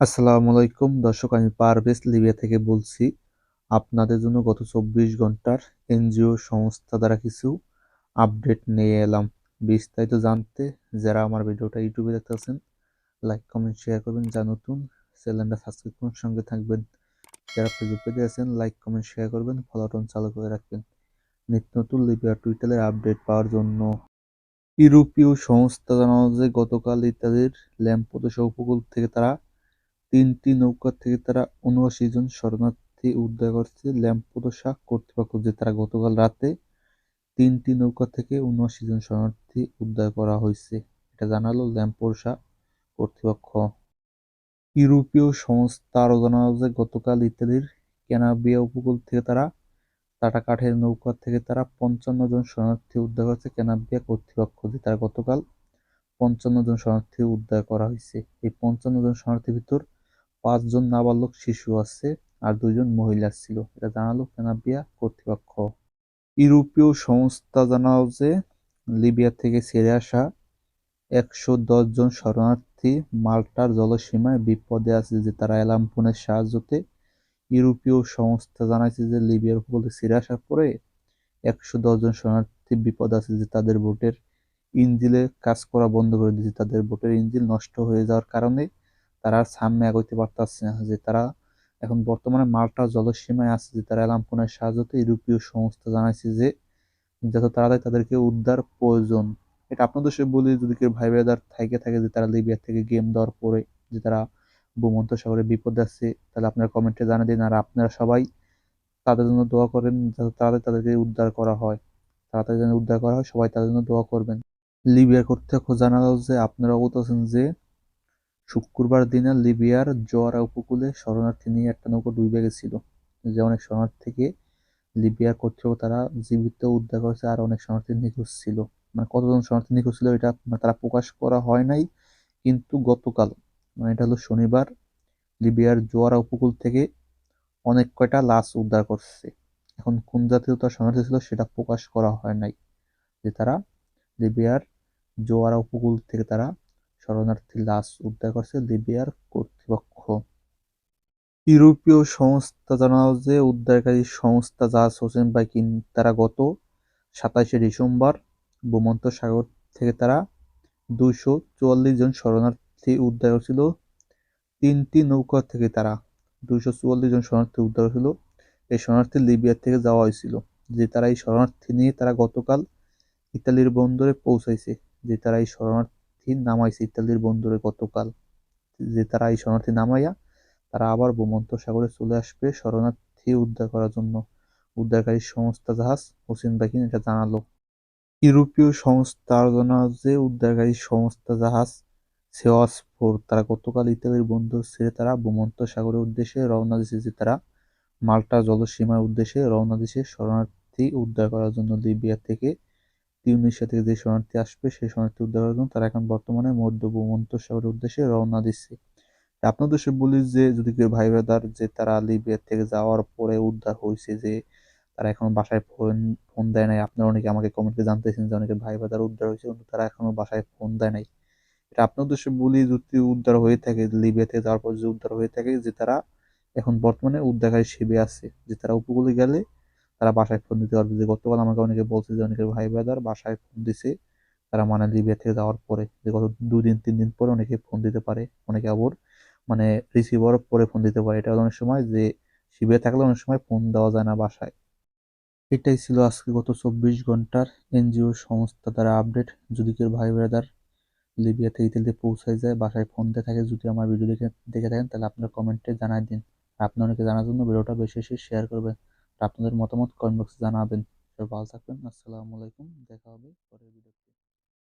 আসসালামু আলাইকুম। দর্শক, আমি পারভেজ লিবিয়া থেকে বলছি, আপনাদের জন্য গত চব্বিশ ঘণ্টার এনজিও সংস্থা দ্বারা কিছু আপডেট নিয়ে এলাম। বিস্তারিত জানতে যারা আমার ভিডিওটা ইউটিউবে দেখতেছেন লাইক, কমেন্ট, শেয়ার করবেন। যা নতুন, চ্যানেলটা সাবস্ক্রাইব করুন, সঙ্গে থাকবেন। যারা ফেসবুকে দিয়েছেন লাইক, কমেন্ট, শেয়ার করবেন, ফলো বাটন চালু করে রাখবেন। নিত্য নতুন লিবিয়া টুইটারের আপডেট পাওয়ার জন্য ইউরোপীয় সংস্থা জানানো যে গতকাল ইত্যাদির ল্যাম্পোদোসা উপকূল থেকে তারা তিনটি নৌকা থেকে তারা উনআশি জন শরণার্থী উদ্ধার করছে। ল্যাম্পোদোসা কর্তৃপক্ষ যে তারা গতকাল রাতে তিনটি নৌকা থেকে উনআশি জন শরণার্থী উদ্ধার করা হয়েছে, এটা জানালো ল্যাম্পোসা কর্তৃপক্ষ। ইউরোপীয় সংস্থা আরও জানালো যে গতকাল ইতালির ক্যানাবিয়া উপকূল থেকে তারা টাটা কাঠের নৌকা থেকে তারা পঞ্চান্ন জন শরণার্থী উদ্ধার করেছে। ক্যানাবিয়া কর্তৃপক্ষ যে তারা গতকাল পঞ্চান্ন জন শরণার্থী উদ্ধার করা হয়েছে। এই পঞ্চান্ন জন শরণার্থীর ভিতর পাঁচজন নাবালক শিশু আছে আর দুজন মহিলা ছিল। এটা জানালো কেনাবিয়া কর্তৃপক্ষ। ইউরোপীয় সংস্থা জানাও যে, লিবিয়া থেকে ছেড়ে আসা একশো দশ জন শরণার্থী মাল্টার জলসীমায় বিপদে আছে যে তারা অ্যালার্ম ফোনের সাহায্যতে। ইউরোপীয় সংস্থা জানাইছে যে, লিবিয়ার উপকূলে ছেড়ে আসার পরে একশো দশ জন শরণার্থী বিপদ আছে যে তাদের বোটের ইঞ্জিলে কাজ করা বন্ধ করে দিয়েছে। তাদের বোটের ইঞ্জিল নষ্ট হয়ে যাওয়ার কারণে তারা সামনে এগোতে পারতেছে না, যে তারা এখন বর্তমানে মাল্টা জলসীমায় আছে, যে তারা অ্যালাম্পনের সাহায্যতে ইউরোপীয় সংস্থা জানাইছে যে যত তাড়াতাড়ি তাদেরকে উদ্ধার প্রয়োজন। এটা আপনাদের সে বলি, যদি কেউ ভাই ব্রাদার থাকে থাকে যে তারা লিবিয়া থেকে গেম দেওয়ার পরে যে তারা ভূমন্ত সাগরে বিপদে আছে, তাহলে আপনারা কমেন্টে জানিয়ে দিন, আর আপনারা সবাই তাদের জন্য দোয়া করেন যাতে তাড়াতাড়ি তাদেরকে উদ্ধার করা হয়। তাড়াতাড়ি যেন উদ্ধার করা হয়, সবাই তাদের জন্য দোয়া করবেন। লিবিয়া কর্তৃপক্ষ জানালো যে আপনারা অবগত আছেন যে শুক্রবার দিনে লিবিয়ার জোয়ারা উপকূলে শরণার্থী নিয়ে একটা নৌকা ডুবে গেছিল যে অনেক শরণার্থীকে লিবিয়ার কর্তৃপক্ষ তারা জীবিত উদ্ধার করেছে আর অনেক শরণার্থী নিখোঁজ ছিল। মানে কতজন শরণার্থী নিখোঁজ ছিল এটা তারা প্রকাশ করা হয় নাই, কিন্তু গতকাল মানে এটা হলো শনিবার, লিবিয়ার জোয়ারা উপকূল থেকে অনেক কয়টা লাশ উদ্ধার করছে। এখন কোন জাতীয় তার শরণার্থী ছিল সেটা প্রকাশ করা হয় নাই। যে তারা লিবিয়ার জোয়ারা উপকূল থেকে তারা শরণার্থী লাশ উদ্ধার করছে লিবিয়ার কর্তৃপক্ষ। ইউরোপীয় সংস্থা জানাও যে, উদ্ধারকারী সংস্থা জাহাজ হোসেন বাইকিন, তারা গত সাতাশে ডিসেম্বর ভূমন্ত সাগর থেকে তারা দুইশো চুয়াল্লিশ জন শরণার্থী উদ্ধার করেছিল, তিনটি নৌকা থেকে তারা দুইশো চুয়াল্লিশ জন শরণার্থী উদ্ধার হয়েছিল এই শরণার্থী লিবিয়া থেকে যাওয়া হয়েছিল, যে তারা এই শরণার্থী নিয়ে তারা গতকাল ইতালির বন্দরে পৌঁছাইছে, যে তারা এই শরণার্থী নামাইছে। ইতালির বন্দরে গতকাল যে তারা এই শরণার্থী নামাইয়া, তারা আবার ভূমন্ত সাগরে চলে আসবে শরণার্থী উদ্ধার করার জন্য। উদ্ধারকারী সংস্থা জাহাজ হোসেন বাকিন এটা জানালো। ইউরোপীয় সংস্থা যে উদ্ধারকারী সংস্থা জাহাজ সেওয়াসফোর তারা গতকাল ইতালির বন্দর ছেড়ে তারা ভূমন্ত সাগরের উদ্দেশ্যে রওনা দিয়েছে যে তারা মাল্টা জলসীমার উদ্দেশ্যে রওনা দিয়েছে শরণার্থী উদ্ধার করার জন্য লিবিয়া থেকে। তিউনিশিয়া থেকে যে শরণার্থী আসবে, সেই শরণার্থী উদ্ধার করার জন্য তারা এখন বর্তমানে মধ্য ভূমন্ত সাগরের উদ্দেশ্যে রওনা দিচ্ছে। আপনাদের সে বলি যে, যদি কেউ ভাই ব্রাদার যে তারা লিবিয়া থেকে যাওয়ার পরে উদ্ধার হয়েছে যে তারা এখনও বাসায় ফোন ফোন দেয় নাই, আপনারা অনেকে আমাকে কমেন্টে জানতেছেন যে অনেকে ভাই ব্রাদার উদ্ধার হয়েছে কিন্তু তারা এখনও বাসায় ফোন দেয় নাই। এটা আপনার উদ্দেশ্যে বলি, যদি উদ্ধার হয়ে থাকে, লিবিয়া থেকে যাওয়ার পর যদি উদ্ধার হয়ে থাকে যে তারা এখন বর্তমানে উদ্ধারকারী শিবে আছে, যে তারা উপকূলে গেলে তারা বাসায় ফোন দিতে পারবে। যে গতকাল আমাকে অনেকে বলছে যে, অনেকের ভাই ব্রাদার বাসায় ফোন দিছে। তারা মানে লিবিয়া থেকে যাওয়ার পরে, যে গত দুই দিন তিন দিন পরে অনেকে ফোন দিতে পারে, অনেকে আবার মানে রিসিভার পরে ফোন দিতে পারে। এটা অনেক সময় যে শিবে থাকলে অনেক সময় ফোন দেওয়া যায় না বাসায়। এটাই ছিল আজকে গত চব্বিশ ঘণ্টার এনজিও সংস্থা দ্বারা আপডেট যদি কেউ ভাই ব্রাদার লিবিয়া থেকে ইতালিতে পৌঁছায় যায়, বাসায় ফোন দিয়ে থাকে, যদি আমার ভিডিও দেখে দেখে থাকেন, তাহলে আপনার কমেন্টে জানাই দিন। আপনি অনেকে জানার জন্য ভিডিওটা বেশি বেশি শেয়ার করবেন। আপনাদের মতামত কমেন্ট বক্সে জানাবেন। ভালো থাকবেন। আসসালামু আলাইকুম। দেখা হবে পরের ভিডিওতে